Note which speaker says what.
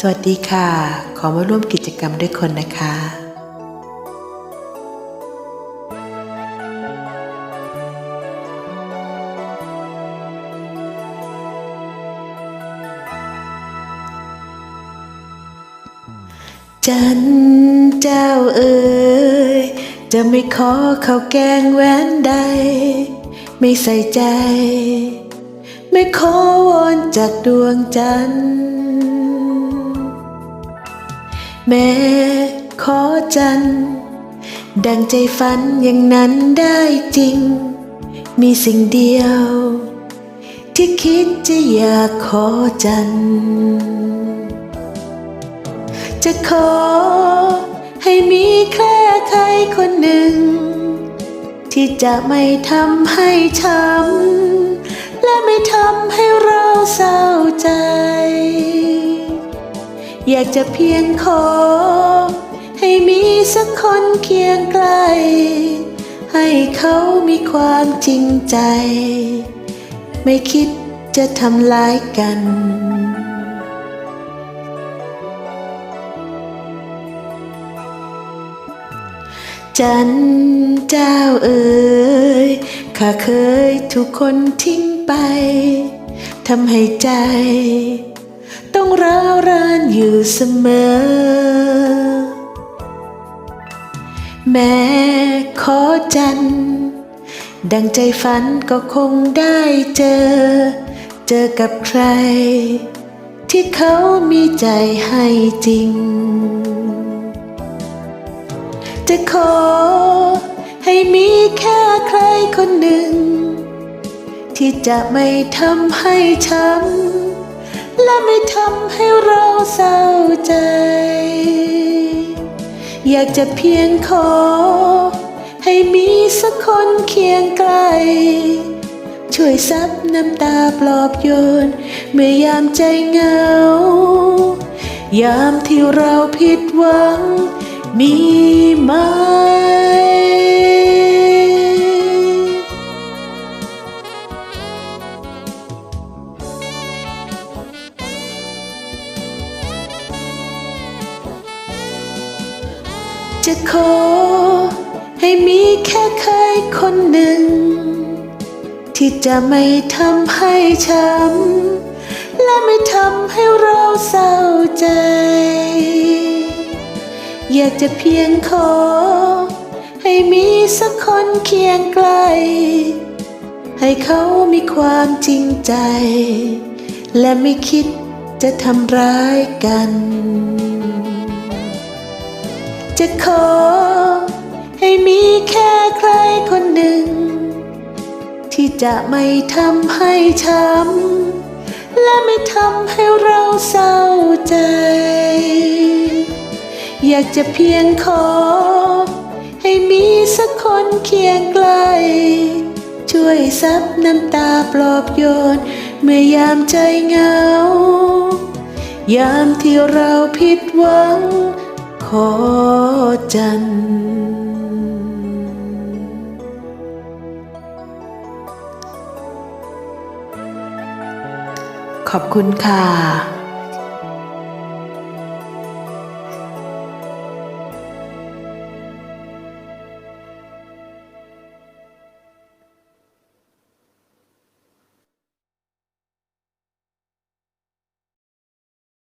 Speaker 1: สวัสดีค่ะ ขอมาร่วมกิจกรรมด้วยคนนะคะจันเจ้าเอ๋ยจะไม่ขอเข้าวแกงแหวนใด ไม่ใส่ใจ ไม่ขอวอนจากดวงจันทร์ แม้ขอจัน ดังใจฝันอย่างนั้นได้จริง มีสิ่งเดียว ที่คิดจะอยากขอจัน จะขอให้มีแค่ใครคนหนึ่ง ที่จะไม่ทำให้ช้ำและไม่ทำให้เราเศร้าใจ อยากจะเพียงขอ ให้มีสักคนเคียงใกล้ให้เขามีความจริงใจ ไม่คิดจะทำร้ายกันจันเจ้าเอ๋ย ข้าเคยถูกคนทิ้งไป ทำให้ใจานอยู่เสมอ แม้ขอจัน ดังใจฝันก็คงได้เจอ เจอกับใคร ที่เขามีใจให้จริง จะขอ ให้มีแค่ใครคนหนึ่ง ที่จะไม่ทำให้ช้ำ และไม่ทำให้เราเศร้าใจ อยากจะเพียงขอ ให้มีสักคนเคียงใกล้ช่วยซับน้ำตาปลอบโยน เมื่อยามใจเหงา ยามที่เราผิดหวัง มีไหม จะขอ ให้มีแค่ใครคนหนึ่ง ที่จะไม่ทำให้ช้ำและไม่ทำให้เราเศร้าใจ อยากจะเพียงขอ ให้มีสักคนเคียงใกล้ให้เขามีความจริงใจ และไม่คิดจะทำร้ายกัน จะขอ ให้มีแค่ใครคนหนึ่ง ที่จะไม่ทำให้ช้ำและไม่ทำให้เราเศร้าใจ อยากจะเพียงขอ ให้มีสักคนเคียงใกล้ช่วยซับน้ำตาปลอบโยน เมื่อยามใจเหงา ยามที่เราผิดหวัง ขอจันขอบคุณค่ะ